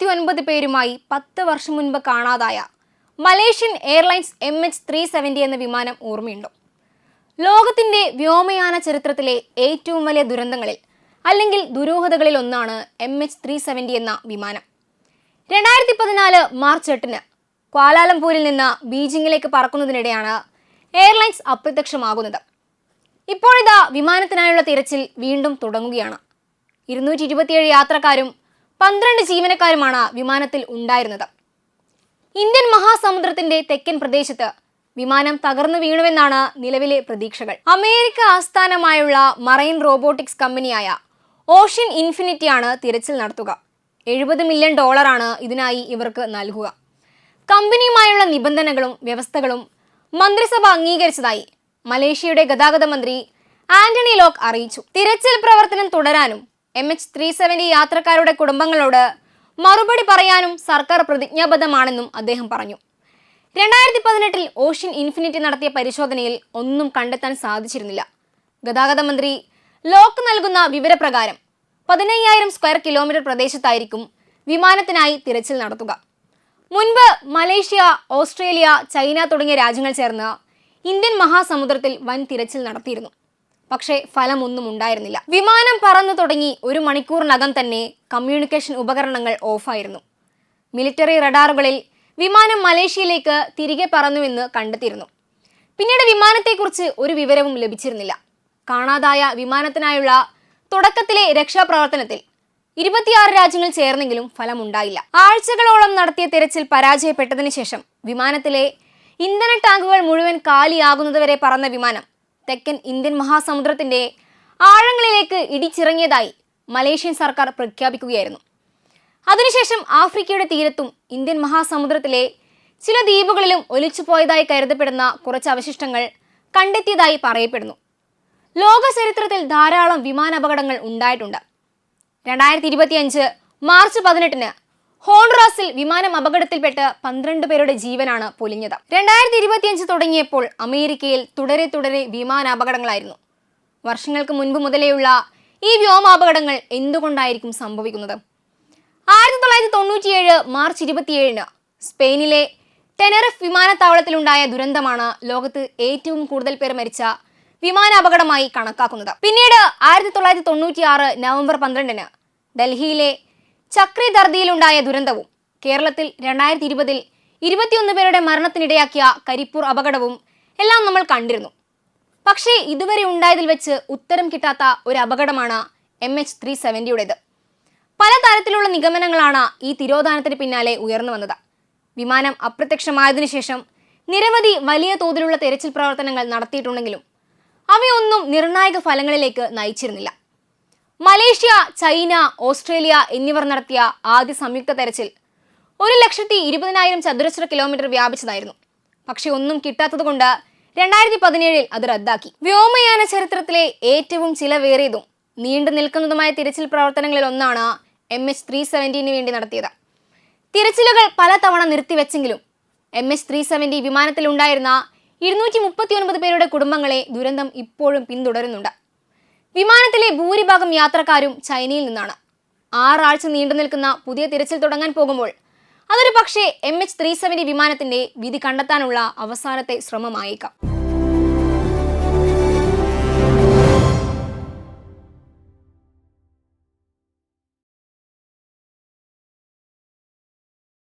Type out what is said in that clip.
മുപ്പത്തി ഒൻപത് പേരുമായി പത്ത് വർഷം മുൻപ് കാണാതായ Malaysian airlines M H three seventy എന്ന വിമാനം ഓർമ്മയുണ്ടോ? ലോകത്തിന്റെ വ്യോമയാന ചരിത്രത്തിലെ ഏറ്റവും വലിയ ദുരന്തങ്ങളിൽ അല്ലെങ്കിൽ ദുരൂഹതകളിൽ ഒന്നാണ് എം എച്ച് ത്രീ സെവന്റി എന്ന വിമാനം. രണ്ടായിരത്തി പതിനാല് മാർച്ച് എട്ടിന് ക്വാലാലംപൂരിൽ നിന്ന് ബീജിംഗിലേക്ക് പറക്കുന്നതിനിടെയാണ് എയർലൈൻസ് അപ്രത്യക്ഷമാകുന്നത്. ഇപ്പോഴിതാ വിമാനത്തിനായുള്ള തിരച്ചിൽ വീണ്ടും തുടങ്ങുകയാണ്. ഇരുന്നൂറ്റി ഇരുപത്തിയേഴ് യാത്രക്കാരും പന്ത്രണ്ട് ജീവനക്കാരുമാണ് വിമാനത്തിൽ ഉണ്ടായിരുന്നത്. ഇന്ത്യൻ മഹാസമുദ്രത്തിന്റെ തെക്കൻ പ്രദേശത്ത് വിമാനം തകർന്നു വീണുവെന്നാണ് നിലവിലെ പ്രതീക്ഷകൾ. അമേരിക്ക ആസ്ഥാനമായുള്ള മറൈൻ റോബോട്ടിക്സ് കമ്പനിയായ ഓഷ്യൻ ഇൻഫിനിറ്റിയാണ് തിരച്ചിൽ നടത്തുക. എഴുപത് മില്യൺ ഡോളറാണ് ഇതിനായി ഇവർക്ക് നൽകുക. കമ്പനിയുമായുള്ള നിബന്ധനകളും വ്യവസ്ഥകളും മന്ത്രിസഭ അംഗീകരിച്ചതായി മലേഷ്യയുടെ ഗതാഗത മന്ത്രി ആന്റണി ലോക്ക് അറിയിച്ചു. തിരച്ചിൽ പ്രവർത്തനം തുടരാനും എം എച്ച് ത്രീ സെവന്റി യാത്രക്കാരുടെ കുടുംബങ്ങളോട് മറുപടി പറയാനും സർക്കാർ പ്രതിജ്ഞാബദ്ധമാണെന്നും അദ്ദേഹം പറഞ്ഞു. രണ്ടായിരത്തി പതിനെട്ടിൽ ഓഷ്യൻ ഇൻഫിനിറ്റി നടത്തിയ പരിശോധനയിൽ ഒന്നും കണ്ടെത്താൻ സാധിച്ചിരുന്നില്ല. ഗതാഗത മന്ത്രി ലോക്ക് നൽകുന്ന വിവരപ്രകാരം പതിനയ്യായിരം സ്ക്വയർ കിലോമീറ്റർ പ്രദേശത്തായിരിക്കും വിമാനത്തിനായി തിരച്ചിൽ നടത്തുക. മുൻപ് മലേഷ്യ ഓസ്ട്രേലിയ ചൈന തുടങ്ങിയ രാജ്യങ്ങൾ ചേർന്ന് ഇന്ത്യൻ മഹാസമുദ്രത്തിൽ വൻ തിരച്ചിൽ നടത്തിയിരുന്നു. പക്ഷേ ഫലമൊന്നും ഉണ്ടായിരുന്നില്ല. വിമാനം പറന്നു തുടങ്ങി ഒരു മണിക്കൂറിനകം തന്നെ കമ്മ്യൂണിക്കേഷൻ ഉപകരണങ്ങൾ ഓഫായിരുന്നു. മിലിറ്ററി റഡാറുകളിൽ വിമാനം മലേഷ്യയിലേക്ക് തിരികെ പറന്നുവെന്ന് കണ്ടെത്തിയിരുന്നു. പിന്നീട് വിമാനത്തെക്കുറിച്ച് ഒരു വിവരവും ലഭിച്ചിരുന്നില്ല. കാണാതായ വിമാനത്തിനായുള്ള തുടക്കത്തിലെ രക്ഷാപ്രവർത്തനത്തിൽ ഇരുപത്തിയാറ് രാജ്യങ്ങൾ ചേർന്നെങ്കിലും ഫലമുണ്ടായില്ല. ആഴ്ചകളോളം നടത്തിയ തിരച്ചിൽ പരാജയപ്പെട്ടതിന് ശേഷം വിമാനത്തിലെ ഇന്ധന ടാങ്കുകൾ മുഴുവൻ കാലിയാകുന്നതുവരെ പറന്ന വിമാനം തെക്കൻ ഇന്ത്യൻ മഹാസമുദ്രത്തിന്റെ ആഴങ്ങളിലേക്ക് ഇടിച്ചിറങ്ങിയതായി മലേഷ്യൻ സർക്കാർ പ്രഖ്യാപിക്കുകയായിരുന്നു. അതിനുശേഷം ആഫ്രിക്കയുടെ തീരത്തും ഇന്ത്യൻ മഹാസമുദ്രത്തിലെ ചില ദ്വീപുകളിലും ഒലിച്ചുപോയതായി കരുതപ്പെടുന്ന കുറച്ച് അവശിഷ്ടങ്ങൾ കണ്ടെത്തിയതായി പറയപ്പെടുന്നു. ലോക ചരിത്രത്തിൽ ധാരാളം വിമാനാപകടങ്ങൾ ഉണ്ടായിട്ടുണ്ട്. രണ്ടായിരത്തി ഇരുപത്തിയഞ്ച് മാർച്ച് പതിനെട്ടിന് ഹോൺറാസിൽ വിമാനം അപകടത്തിൽപ്പെട്ട് പന്ത്രണ്ട് പേരുടെ ജീവനാണ് പൊലിഞ്ഞത്. രണ്ടായിരത്തി ഇരുപത്തിയഞ്ച് തുടങ്ങിയപ്പോൾ അമേരിക്കയിൽ തുടരെ തുടരെ വിമാനാപകടങ്ങളായിരുന്നു. വർഷങ്ങൾക്ക് മുൻപ് മുതലേയുള്ള ഈ വ്യോമാപകടങ്ങൾ എന്തുകൊണ്ടായിരിക്കും സംഭവിക്കുന്നത്? ആയിരത്തി തൊള്ളായിരത്തി തൊണ്ണൂറ്റിയേഴ് മാർച്ച് ഇരുപത്തിയേഴിന് സ്പെയിനിലെ ടെനറിഫ് വിമാനത്താവളത്തിലുണ്ടായ ദുരന്തമാണ് ലോകത്ത് ഏറ്റവും കൂടുതൽ പേർ മരിച്ച വിമാനാപകടമായി കണക്കാക്കുന്നത്. പിന്നീട് ആയിരത്തി തൊള്ളായിരത്തി തൊണ്ണൂറ്റിയാറ് നവംബർ പന്ത്രണ്ടിന് ഡൽഹിയിലെ ചക്രി ദർദിയിലുണ്ടായ ദുരന്തവും കേരളത്തിൽ രണ്ടായിരത്തി ഇരുപതിൽ ഇരുപത്തിയൊന്ന് പേരുടെ മരണത്തിനിടയാക്കിയ കരിപ്പൂർ അപകടവും എല്ലാം നമ്മൾ കണ്ടിരുന്നു. പക്ഷേ ഇതുവരെ ഉണ്ടായതിൽ വെച്ച് ഉത്തരം കിട്ടാത്ത ഒരു അപകടമാണ് എം എച്ച് ത്രീ സെവന്റിയുടേത് പല തരത്തിലുള്ള നിഗമനങ്ങളാണ് ഈ തിരോധാനത്തിന് പിന്നാലെ ഉയർന്നു വന്നത്. വിമാനം അപ്രത്യക്ഷമായതിനു ശേഷം നിരവധി വലിയ തോതിലുള്ള തെരച്ചിൽ പ്രവർത്തനങ്ങൾ നടത്തിയിട്ടുണ്ടെങ്കിലും അവയൊന്നും നിർണായക ഫലങ്ങളിലേക്ക് നയിച്ചിരുന്നില്ല. മലേഷ്യ ചൈന ഓസ്ട്രേലിയ എന്നിവർ നടത്തിയ ആദ്യ സംയുക്ത തെരച്ചിൽ ഒരു ലക്ഷത്തി ഇരുപതിനായിരം ചതുരശ്ര കിലോമീറ്റർ വ്യാപിച്ചതായിരുന്നു. പക്ഷെ ഒന്നും കിട്ടാത്തതുകൊണ്ട് രണ്ടായിരത്തി പതിനേഴിൽ അത് റദ്ദാക്കി. വ്യോമയാന ചരിത്രത്തിലെ ഏറ്റവും ചിലവേറിയതും നീണ്ടു നിൽക്കുന്നതുമായ തിരച്ചിൽ പ്രവർത്തനങ്ങളിൽ ഒന്നാണ് എം എച്ച് ത്രീ സെവന്റീന് വേണ്ടി നടത്തിയത്. തിരച്ചിലുകൾ പലതവണ നിർത്തിവെച്ചെങ്കിലും എം എച്ച് ത്രീ സെവന്റി വിമാനത്തിലുണ്ടായിരുന്ന ഇരുന്നൂറ്റി മുപ്പത്തി ഒൻപത് പേരുടെ കുടുംബങ്ങളെ ദുരന്തം ഇപ്പോഴും പിന്തുടരുന്നുണ്ട്. വിമാനത്തിലെ ഭൂരിഭാഗം യാത്രക്കാരും ചൈനയിൽ നിന്നാണ്. ആറാഴ്ച നീണ്ടു നിൽക്കുന്ന പുതിയ തിരച്ചിൽ തുടങ്ങാൻ പോകുമ്പോൾ അതൊരു പക്ഷേ എം എച്ച് ത്രീ സെവന്റി വിമാനത്തിന്റെ വിധി കണ്ടെത്താനുള്ള അവസാനത്തെ ശ്രമമായേക്കാം.